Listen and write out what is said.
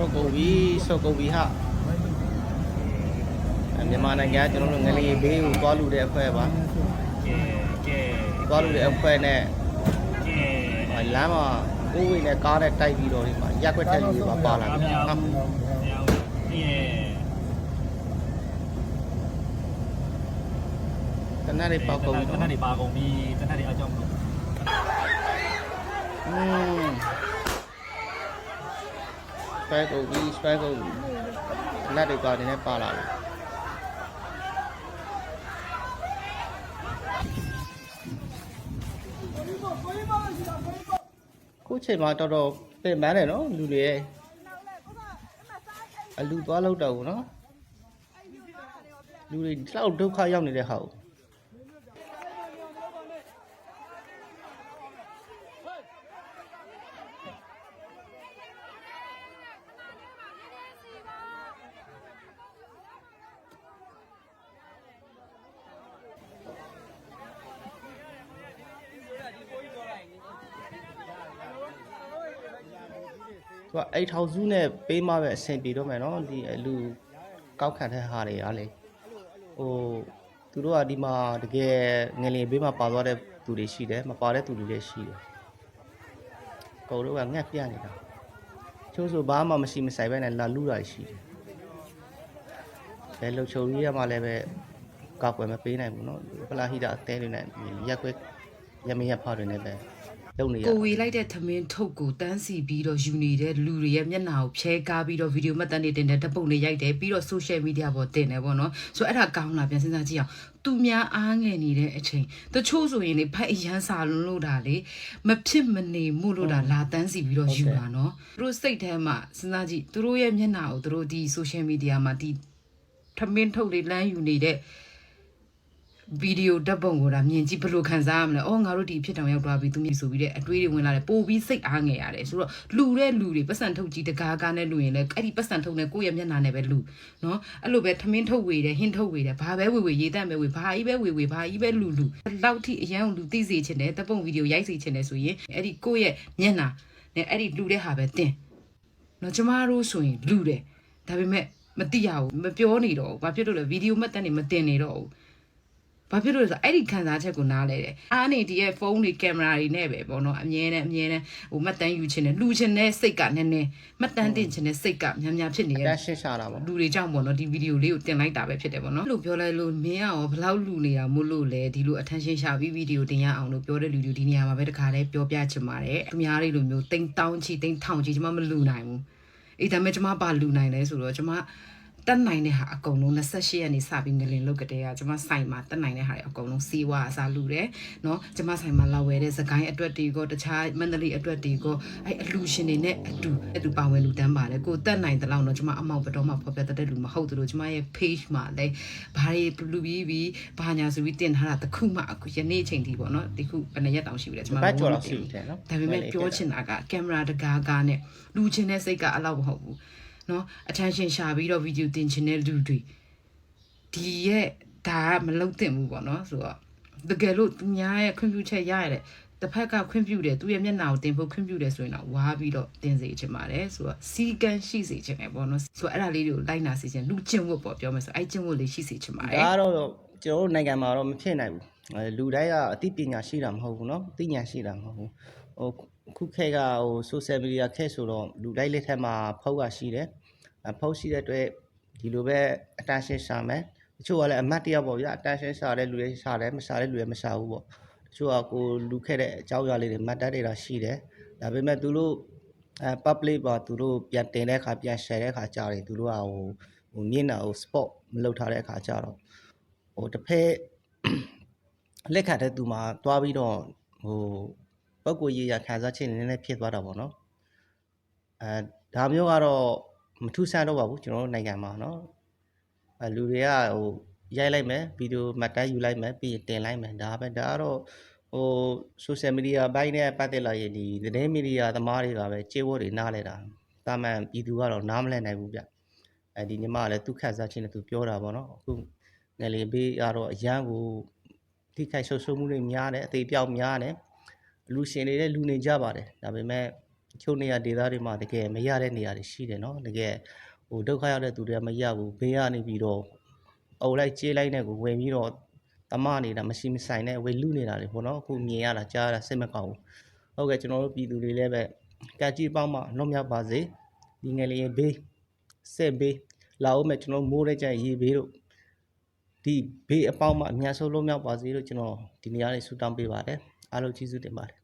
ဆော့ကုန်ပြီဆော့ကုန်ပြီဟာအဲမြန်မာနိုင်ငံကကျွန်တော်တို့ငလျင်ဘေးကိုသွားလူတဲ့အဖွဲ့ပါကျဲကျဲသွားလူတဲ့အဖွဲ့နဲ့ကျဲအဲလမ်းမှာကိုယ်ဝေးနဲ့ကားနဲ့တိုက်ပြီးတော့ဒီမှာရက်ွက်တက်လူတွေပါပါလာတယ်မြောက်ဟာမြောက်ကျဲတနက်တွေပေါက်ကုန်ပြီတနနော်က်တွေပါကုန်ပြီတနက်တွေအကြောင်းမလို့อืม စပိုက်ကုန်ပြီစပိုက်ကုန်ပြီတနက်တွေပါနေနဲ့ပါလာတယ်ခုချိန်မှာတော်တော်ပင်ပန်းတယ်နော်လူတွေရဲ့အလူသွားလောက်တော့ဘူးနော်လူတွေဒီလောက်ဒုက္ခရောက်နေတဲ့ဟာကို သူကအိတ်ထောင်စုနဲ့ပေးမှပဲအဆင်ပြေတော့မယ်နော်ဒီအလူကောက်ခံတဲ့ဟာတွေကလေဟိုသူတို့ကဒီမှာတကယ်ငလျင်ဘေးမှာပါသွားတဲ့သူတွေရှိတယ်မပါတဲ့သူတွေလည်းရှိတယ်ကိုတို့ကငှက်ပြနေတာချိုးဆိုဘာမှမရှိမဆိုင်ပဲနဲ့လာလူတာရှိတယ်ဘယ်လုံချုံကြီးရမှလည်းပဲကောက်ွယ်မပေးနိုင်ဘူးနော်ပလာဟိတာအသေးတွေနဲ့ရက်ွက်ရမရဖားတွေနဲ့ပဲ လုံနေရကိုဝေလိုက်တဲ့သမင်းထုတ်ကိုတန်းစီပြီးတော့ယူနေတဲ့လူတွေရဲ့မျက်နှာကိုဖြဲကားပြီးတော့ဗီဒီယိုမှတ်တမ်းတွေတင်တယ်ဓာတ်ပုံတွေရိုက်တယ်ပြီးတော့ social media ပေါ်တင်တယ်ပေါ့နော်ဆိုတော့အဲ့ဒါကောင်းလာပြန်စဉ်းစားကြည့်အောင်သူများအားငယ်နေတဲ့အချိန်တချို့ဆိုရင်လေဖိုက်အရန်စာလွန်းလို့တာလေမဖြစ်မနေမှုလို့တာလာတန်းစီပြီးတော့ယူတာနော်သူတို့စိတ်ထဲမှာစဉ်းစားကြည့်သူတို့ရဲ့မျက်နှာကိုသူတို့ဒီ social media မှာဒီသမင်းထုတ်လေးလမ်းယူနေတဲ့ ဗီဒီယိုဓာတ်ပုံကိုဒါမြင်ကြည့်ဘယ်လိုခံစားရမလဲ။အော်ငါတို့ဒီဖြစ်တောင်ရောက်သွားပြီသူမြင်ဆိုပြီးတဲ့အတွေးတွေဝင်လာတယ်ပို့ပြီးစိတ်အားငယ်ရတယ်ဆိုတော့လူတဲ့လူတွေပတ်စံထုတ်ကြီးတကားကားနဲ့လူရင်လည်းအဲ့ဒီပတ်စံထုတ်နဲ့ကိုယ့်ရဲ့မျက်နှာနဲ့ပဲလူနော်အဲ့လိုပဲထမင်းထုတ်ဝေတယ်ဟင်းထုတ်ဝေတယ်ဘာပဲဝေဝေရေးတတ်မယ်ဝေဘာကြီးပဲဝေဝေဘာကြီးပဲလူလူလောက်ထိအရန်ကိုလူသိစေချင်တယ်ဓာတ်ပုံဗီဒီယိုရိုက်စေချင်တယ်ဆိုရင်အဲ့ဒီကိုယ့်ရဲ့မျက်နှာနဲ့အဲ့ဒီလူတဲ့ဟာပဲတင်နော်ကျမတို့ဆိုရင်လူတယ်ဒါပေမဲ့မသိရဘူးမပြောနေတော့ဘူးဘာဖြစ်လို့လဲဗီဒီယိုမှတ်တမ်းတွေမတင်နေတော့ဘူး ဘာဖြစ်လို့လဲဆိုတော့အဲ့ဒီခံစားချက်ကိုနားလဲတယ်အားနေဒီရဲ့ဖုန်းတွေကင်မရာတွေနဲ့ပဲပေါ့နော်အမြဲတမ်းအမြဲတမ်းဟိုမှတ်တမ်းယူခြင်းနဲ့လူခြင်းနဲ့စိတ်ကနည်းနည်းမှတ်တမ်းတင်ခြင်းနဲ့စိတ်ကများများဖြစ်နေတရဲ့န်းရှင်းရှာတာပေါ့လူတွေကြောင့်ပေါ့နော်ဒီဗီဒီယိုလေးကိုတင်လိုက်တာပဲဖြစ်တယ်ပေါ့နော်လို့ပြောလိုက်လို့မင်းကရောဘယ်လောက်လူနေတာမို့လို့လဲဒီလို attention ရှာပြီးဗီဒီယိုတင်ရအောင်လို့ပြောတဲ့လူတွေဒီနေရာမှာပဲတခါတည်းပြောပြချင်ပါတယ်အများကြီးလိုမျိုးတိမ်တောင်းချီတိမ်ထောင်ချီကျွန်မမလူနိုင်ဘူးအေးဒါပေမဲ့ကျွန်မပါလူနိုင်လဲဆိုတော့ကျွန်မ တက်နိုင်တဲ့ဟာအကုန်လုံး28ရက်နေစပြီးငလင်လုတ်ကတဲ့ကကျွန်မဆိုင်မှာတက်နိုင်တဲ့ဟာတွေအကုန်လုံးစီးဝါအစားလူတယ်နော်ကျွန်မဆိုင်မှာလောက်ဝဲတဲ့စကိုင်းအတွက်တီကိုတခြားမန္တလေးအတွက်တီကိုအဲ့အလူရှင်တွေနဲ့အတူအတူပါဝင်လူတန်းပါတယ်ကိုတက်နိုင်တဲ့လောက်တော့ကျွန်မအမောက်ဘတော်မှာဖော်ပြတတ်တဲ့လူမဟုတ်သလိုကျွန်မရဲ့ page မှာလည်းဘာတွေလူပြီးပြီးဘာညာဆိုပြီးတင်ထားတာတခုမှအခုယနေ့အချိန်ထိပေါ့နော်ဒီခုဘယ်နှစ်ရက်တောင်ရှိပြီလဲကျွန်မဘာကြော်လောက်ရှိပြီလဲနော်ဒါပေမဲ့ပြောချင်တာကကင်မရာတကားကားနဲ့လူချင်းတဲ့စိတ်ကအလောက်မဟုတ်ဘူး เนาะ attention ရှာပြီးတော့ video တင်ချင်တဲ့လူတွေဒီရဲ့ဒါကမလုံသင့်ဘူးပေါ့เนาะဆိုတော့တကယ်လို့သူများရဲ့ခွင့်ပြုချက်ရရတယ်တစ်ဖက်ကခွင့်ပြုတယ်သူရဲ့မျက်နှာကိုတင်ဖို့ခွင့်ပြုတယ်ဆိုရင်တော့ဝါပြီးတော့တင်စေချင်ပါတယ်ဆိုတော့စီကန်းရှိစေချင်တယ်ပေါ့နော်ဆိုတော့အဲ့ဒါလေးတွေကိုလိုက်နာစေချင်လူကျင့်ဝတ်ပေါ့ပြောမယ်ဆိုအဲ့ကျင့်ဝတ်လေးရှိစေချင်ပါတယ် ဒါကတော့ကျွန်တော်တို့နိုင်ငံမှာတော့မဖြစ်နိုင်ဘူးအဲလူတိုင်းကအသိပညာရှိတာမဟုတ်ဘူးเนาะသိဉာဏ်ရှိတာမဟုတ်ဘူး ဟိုခုခေတ်ကဟို social media ခက်ဆိုတော့လူတိုင်းလက်ထက်မှာဖုတ်ကရှိတယ်အဖုတ်ရှိတဲ့အတွက်ဒီလိုပဲ attention ရှာမယ်တချို့ကလည်းအမတ်တယောက်ပေါ့ဗျာ attention ရှာတဲ့လူတွေရှာတယ်မရှာတဲ့လူတွေမရှာဘူးပေါ့တချို့ကကိုလူခဲ့တဲ့အကြောင်းအရာလေးတွေမှတ်တတ်နေတာရှိတယ်ဒါပေမဲ့သူတို့အဲ public ပါသူတို့ပြန်တင်တဲ့အခါပြန် share တဲ့အခါကြားတယ်သူတို့ကဟိုဟိုမြင်တာဟို spot မလုပ်ထားတဲ့အခါကျတော့ဟိုတစ်ဖက်လက်ခံတဲ့သူမှာတွားပြီးတော့ဟို ပုံကိုရေးရခံစားချက်နည်းနည်းဖြစ်သွားတာပေါ့နော်အဲဒါမျိုးကတော့မထူးဆန်းတော့ပါဘူးကျွန်တော်တို့နိုင်ငံမှာနော်အဲလူတွေကဟိုရိုက်လိုက်မယ်ဗီဒီယိုမှတ်တမ်းယူလိုက်မယ်ပြီးရင်တင်လိုက်မယ်ဒါပဲဒါကတော့ဟို social media ဘိုင်းနဲ့ပတ်သက်လာရင်ဒီသတင်းမီဒီယာသမားတွေကပဲခြေဝတ်တွေနားလဲတာတာမန်ပြည်သူကတော့နားမလည်နိုင်ဘူးဗျအဲဒီညီမကလည်းသူခက်စားချင်းနဲ့သူပြောတာပေါ့နော်အခုငယ်လေးဘေးကတော့အရန်ကိုထိခိုက်ဆုပ်ဆုပ်မှုတွေများတယ်အသေးပြောက်များတယ် လူရှင်တွေလည်းလူနေကြပါတယ်ဒါပေမဲ့ချို့နေရာဒေသတွေမှာတကယ်မရတဲ့နေရာတွေရှိတယ်နော်တကယ်ဟိုဒုက္ခရောက်တဲ့သူတွေကမရဘူးဘေးကနေပြီးတော့အုပ်လိုက်ကြေးလိုက်နဲ့ကိုဝင်ပြီးတော့တမနေတာမရှိမဆိုင်နဲ့ဝေလူနေတာတွေပေါ့နော်အခုမြင်ရတာကြားရတာစိတ်မကောင်းဘူးဟုတ်ကဲ့ကျွန်တော်တို့ပြည်သူတွေလည်းပဲကကြည်ပေါင်းမှလွတ်မြောက်ပါစေဒီငယ်လေးဘေးဆက်ဘေးလာအောင်မဲ့ကျွန်တော်မိုးတဲ့ကြရေဘေးတို့ဒီဘေးအပေါင်းမှာအများဆုံးလုံးမြောက်ပါစေလို့ကျွန်တော်ဒီနေရာလေးဆုတောင်းပေးပါတယ်အားလုံးကျေးဇူးတင်ပါတယ်